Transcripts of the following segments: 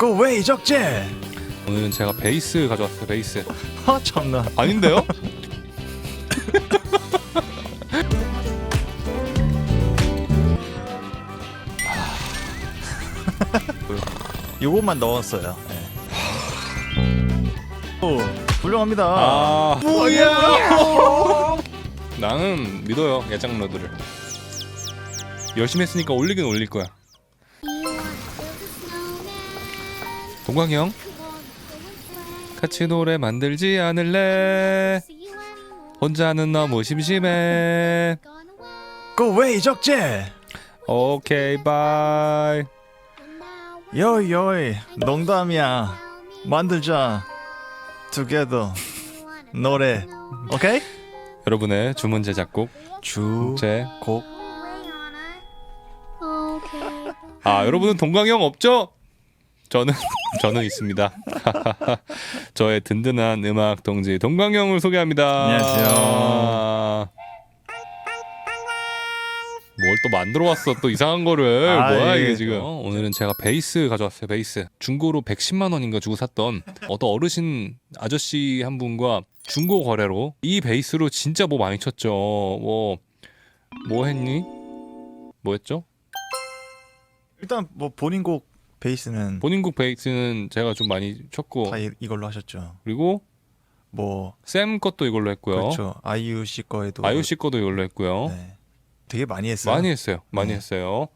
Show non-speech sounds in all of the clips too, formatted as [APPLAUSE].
그왜 이적재? 오늘은 제가 베이스 가져왔어요. 베이스. 아 참나. 아닌데요? [LAUGHS] 요것만 넣었어요. 네. 오 훌륭합니다. 아, 뭐야? 나는 믿어요 야장러들을. 열심히 했으니까 올리긴 올릴 거야. 동광이 형, 같이 노래 만들지 않을래? 혼자는 너무 심심해. 그왜 이적재? 오케이 바이. 여이 농담이야. 만들자. Together 노래. 오케이? 여러분의 주문 제작곡 주. 제. 곡. 아 여러분은 동광이 형 없죠? 저는 [LAUGHS] 저는 있습니다. [LAUGHS] 저의 든든한 음악 동지 동광이 형을 소개합니다. 안녕하세요. 뭘 또 만들어 왔어 또 이상한 거를 아, 뭐야 예. 이게 지금 어, 오늘은 제가 베이스 가져왔어요 베이스 중고로 110만 원인가 주고 샀던 어떤 어르신 아저씨 한 분과 중고 거래로 이 베이스로 진짜 뭐 많이 쳤죠 뭐뭐 했니 뭐 했죠 일단 뭐 본인 곡 베이스는 본인 곡 베이스는 제가 좀 많이 쳤고 다 이, 이걸로 하셨죠. 그리고 뭐 샘 것도 이걸로 했고요 그렇죠. 아이유 씨 거에도 아이유 씨 거도 이걸로 했고요 네. 되게 많이 했어요. 많이 했어요 많이 네. 했어요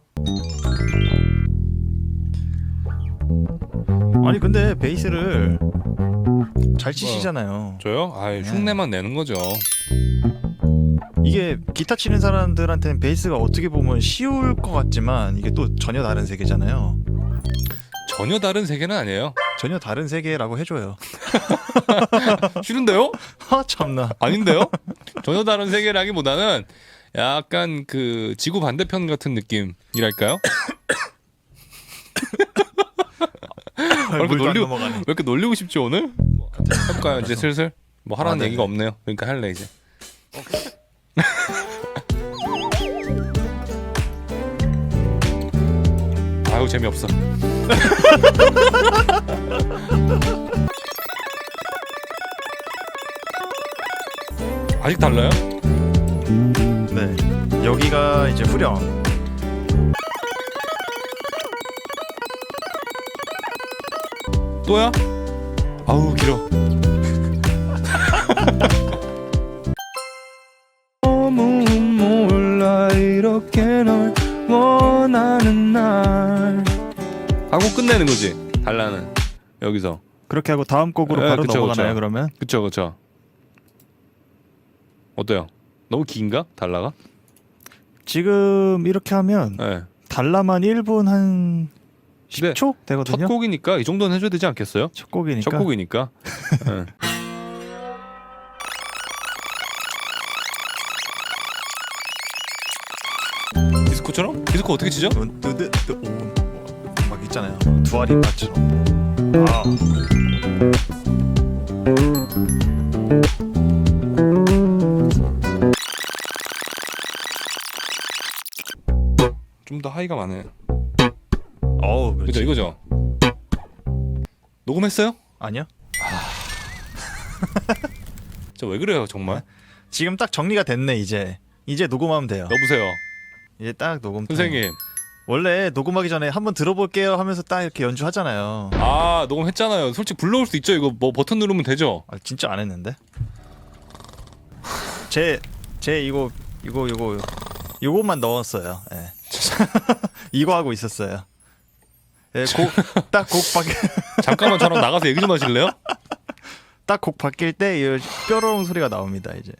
아니 근데 베이스를 잘 치시잖아요. 저요 아 네. 흉내만 내는 거죠 이게 기타 치는 사람들한테는 베이스가 어떻게 보면 쉬울 것 같지만 이게 또 전혀 다른 세계잖아요. 전혀 다른 세계는 아니에요 전혀 다른 세계라고 해줘요. [LAUGHS] 싫은데요 [LAUGHS] 아 참나. 아닌데요? [LAUGHS] 전혀 다른 세계라기보다는 약간 그 지구 반대편 같은 느낌이랄까요? 왜 이렇게 물도 안 놀리고- 넘어가네. 왜 이렇게 놀리고 싶지 오늘? 해볼까요 이제 슬슬? 뭐 하라는 아, 네네. 얘기가 없네요. 그러니까 할래 이제. 아유 재미없어. [LAUGHS] 아직 달라요? 네. 여기가 이제 후렴. 또야? 아우 길어. [LAUGHS] 너무 몰라 이렇게 널 원하는 날 하고 끝내는 거지. 달라는 여기서. 그렇게 하고 다음 곡으로 네, 바로 그쵸, 넘어가나요 그쵸. 그러면? 그쵸 그쵸. 어때요? 너무 긴가? 달라가? 지금 이렇게 하면 네. 달라만 1분 한 근데 10초 첫 되거든요. 곡이니까 이 정도는 해줘야 되지 않겠어요? 첫 곡이니까. 첫 곡이니까. [LAUGHS] 네. 디스코처럼? 디스코 어떻게 치죠? 있잖아요. 두아리파처럼. 아. 좀 더 하이가 많아요. 어우, 그죠 그렇지. 이거죠. 녹음했어요? 아니요. [LAUGHS] 저 왜 그래요 정말? 지금 딱 정리가 됐네 이제. 이제 녹음하면 돼요. 여보세요 이제 딱 녹음. 타임. 선생님. 원래 녹음하기 전에 한번 들어볼게요 하면서 딱 이렇게 연주하잖아요. 아 녹음했잖아요. 솔직히 불러올 수 있죠. 이거 뭐 버튼 누르면 되죠. 아, 진짜 안 했는데. 제 제 이거 이거 이거 요것만 넣었어요. 예. [LAUGHS] 이거 하고 있었어요. 예, 곡 딱 곡 바뀔 [LAUGHS] [LAUGHS] 잠깐만 저랑 나가서 얘기 좀 하실래요? 딱곡 바뀔 때 이 뾰로롱 소리가 나옵니다 이제.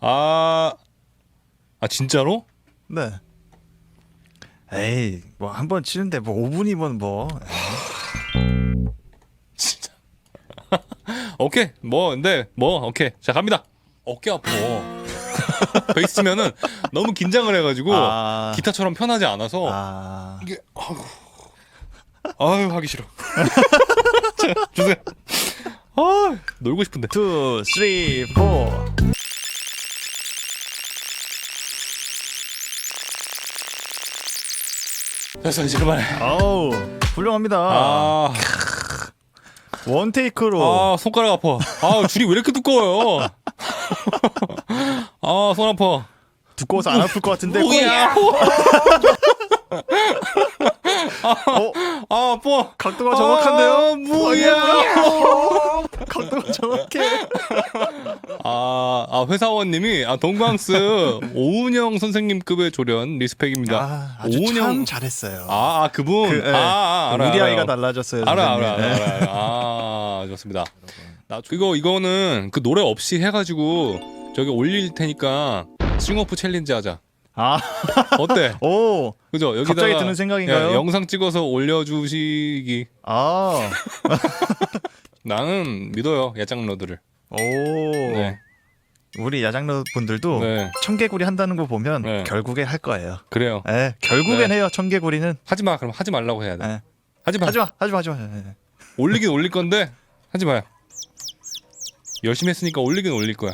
아, 아 진짜로? 네. 에이 뭐 한 번 치는데 뭐 5분이면 뭐 [LAUGHS] 진짜. [LAUGHS] 오케이 뭐 근데 뭐 오케이 자 갑니다. 어깨 아파. [LAUGHS] 베이스 치면은 너무 긴장을 해가지고 아, 기타처럼 편하지 않아서 아 이게 아유 아유 하기 싫어. 자, 주세요. 아 놀고 싶은데. 2, 3, 4 됐어 이제 그만해. 아우 훌륭합니다. 아, 원 테이크로 아 손가락 아파. 아 줄이 왜 이렇게 두꺼워요? 아 손 아파. 두꺼워서 안 아플 것 같은데. 뭐야? 어, 아 아파. 각도가 정확한데요? 아, 뭐야? 각도가 정확해. 아, 아 회사원님이 아 동광스 [LAUGHS] 오은영 선생님급의 조련 리스펙입니다. 아, 아주 오은영- 참 잘했어요. 아, 아 그분. 그, 예. 아, 아 알아. 우리. 아이가 달라졌어요. 알아, 선생님. 알아, 알아, 네. 알아, 알아. 아, 좋습니다. 나 이거 이거는 그 노래 없이 해가지고 저기 올릴 테니까 싱어프 챌린지 하자. 아, 어때? [LAUGHS] 오, 그죠? 여기다가 갑자기 드는 생각인가요? 예, 영상 찍어서 올려주시기. 아, [LAUGHS] 나는 믿어요 야장러들을. 오. 네, 우리 야장러 분들도 네, 청개구리 한다는 거 보면 네. 결국에 할 거예요. 그래요. 예, 결국엔 네. 해요. 청개구리는. 하지 마. 그럼 하지 말라고 해야 돼. 예. 하지 마. 하지 마, 하지 마, 하지 마. 예. 올리긴 올릴 건데 하지 마요. 열심히 했으니까 올리긴 올릴 거야.